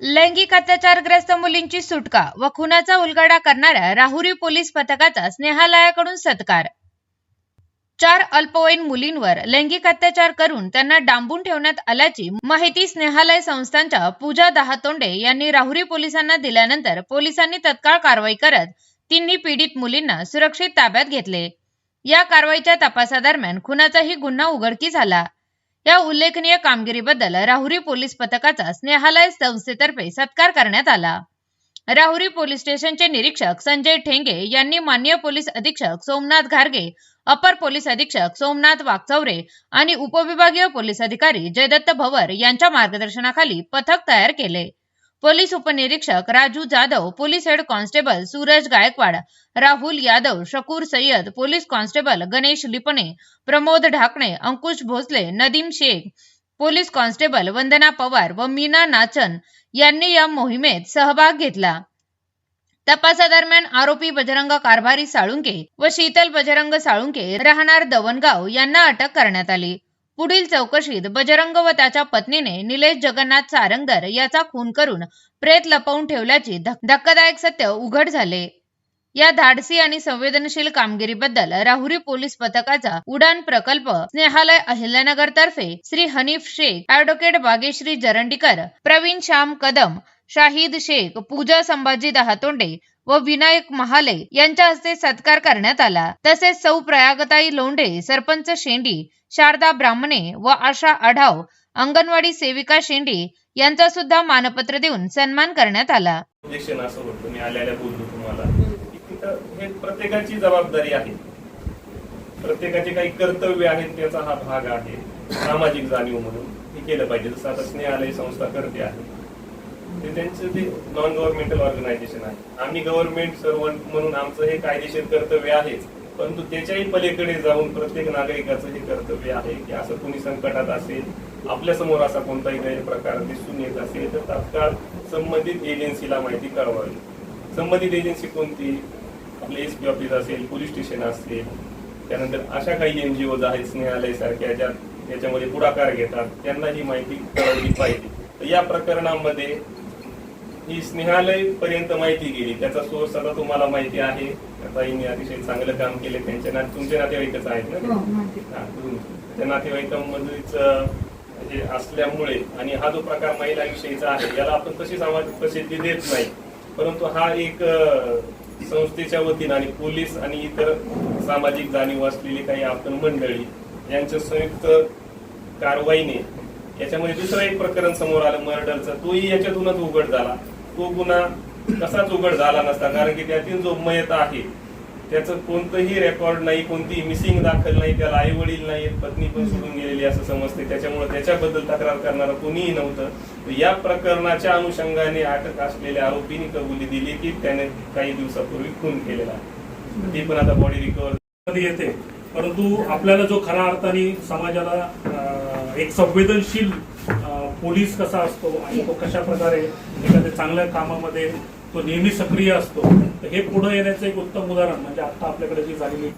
लैंगिक अत्याचारग्रस्त मुलींची सुटका व खुनाचा उलगडा करणाऱ्या राहुरी पोलीस पथकाचा स्नेहालयाकडून सत्कार. चार अल्पवयीन मुलींवर लैंगिक अत्याचार करून त्यांना डांबून ठेवण्यात आल्याची माहिती स्नेहालय संस्थांच्या पूजा दहातोंडे यांनी राहुरी पोलिसांना दिल्यानंतर पोलिसांनी तत्काळ कारवाई करत तिन्ही पीडित मुलींना सुरक्षित ताब्यात घेतले. या कारवाईच्या तपासादरम्यान खुनाचाही गुन्हा उघडकीस आला. या उल्लेखनीय कामगिरीबद्दल राहुरी पोलीस पथकाचा स्नेहालय संस्थेतर्फे सत्कार करण्यात आला. राहुरी पोलीस स्टेशनचे निरीक्षक संजय ठेंगे यांनी मान्य पोलीस अधीक्षक सोमनाथ घारगे अपर पोलीस अधीक्षक सोमनाथ वाघचौरे आणि उपविभागीय पोलीस अधिकारी जयदत्त भवर यांच्या मार्गदर्शनाखाली पथक तयार केले. पोलीस उपनिरीक्षक Raju Jadhav police head constable Suraj Gaikwad Rahul Yadav Shakur Sayyed police constable Ganesh Lipane Pramod Dhakane Ankush Bhosale Nadeem Shaikh police constable Vandana Pawar व मीना नाचन यांनी या मोहिमेत सहभाग घेतला. तपासादरम्यान आरोपी बजरंग कारभारी साळुंके व शीतल बजरंग साळुंके राहणार दवणगाव यांना अटक करण्यात आली. पुढील चौकशीत बजरंग व त्याच्या पत्नीने निलेश जगन्नाथ सारंगर याचा खून करून प्रेत लपवून ठेवल्याची धक्कादायक सत्य उघड झाले. या धाडसी आणि संवेदनशील कामगिरीबद्दल राहुरी पोलीस पथकाचा उडान प्रकल्प स्नेहालय अहिल्यानगर तर्फे श्री हनीफ शेख ऍडव्होकेट बागेश्री जरंडीकर प्रवीण श्याम कदम शाहिद शेख पूजा संभाजी दहातोंडे व विनायक महाले यांच्या हस्ते सत्कार करण्यात आला. तसेच सौ प्रयागताई लोंढे सरपंच शेंडी शारदा ब्राह्मणे व आशा आढाव अंगणवाडी सेविका शेंडी यांचा सुद्धा मानपत्र देऊन सन्मान करण्यात आला. म्हणजे हे प्रत्येकाची जबाबदारी आहे. प्रत्येकाचे काही कर्तव्य आहेत त्याचा हा भाग आहे. सामाजिक जाणीव म्हणून हे केलं पाहिजे. जसं आता स्नेहालय संस्था करते आहे. ते त्यांचं ते नॉन गव्हर्नमेंटल ऑर्गनायझेशन आहे. आम्ही गव्हर्नमेंट सर्वंट म्हणून आमचं हे कायदेशीर कर्तव्य आहेच. परंतु त्याच्याही पलीकडे जाऊन प्रत्येक नागरिकाचं हे कर्तव्य आहे की असं कोणी संकटात असेल आपल्यासमोर असा कोणताही गैरप्रकार दिसून येत असेल तर तात्काळ संबंधित एजन्सीला माहिती कळवावी. संबंधित एजन्सी कोणती? आपले एस पी ऑफिस असेल पोलीस स्टेशन असेल. त्यानंतर अशा काही एनजीओ आहेत स्नेहालय सारख्या ज्या याच्यामध्ये पुढाकार घेतात त्यांना ही माहिती कळवली पाहिजे. तर या प्रकरणामध्ये ही स्नेहालय पर्यंत माहिती गेली. त्याचा सोर्स आता तुम्हाला माहिती आहे. ताईंनी अतिशय चांगलं काम केले. त्यांच्या ना तुमचे नातेवाईकच आहेत ना? हा, त्या नातेवाईकांमध्येच हे असल्यामुळे आणि हा जो प्रकार महिलांविषयीचा आहे याला आपण तशी समाज प्रसिद्धी देत नाही परंतु हा एक संस्थेच्या वतीनं आणि पोलीस आणि इतर सामाजिक जाणीव असलेली काही आपण मंडळी यांच्या संयुक्त कारवाईने याच्यामध्ये दुसरं एक प्रकरण समोर आलं मर्डरचं. तोही याच्यातूनच उघड झाला. तो गुन्हा कसाच उघड झाला नसता कारण की त्यातील जो मयत आहे त्याचं कोणतंही रेकॉर्ड नाही कोणतीही मिसिंग दाखल नाही त्याला आई वडील नाही पत्नी पण सोडून गेलेली असं समजते. त्याच्यामुळे त्याच्याबद्दल तक्रार करणारं कोणीही नव्हतं. या प्रकरणाच्या अनुषंगाने अटक असलेल्या आरोपीने कबुली दिली की त्याने काही दिवसापूर्वी खून केलेला आहे. ती पण आता बॉडी रिकवर मध्ये येते. परंतु आपल्याला जो खऱ्या अर्थाने समाजाला एक संवेदनशील पोलीस कसा असतो आणि तो कशा प्रकारे एखाद्या चांगल्या कामामध्ये तो नेहमी सक्रिय असतो. तर हे पुढे येण्याचं एक उत्तम उदाहरण म्हणजे आता आपल्याकडे जी झालेली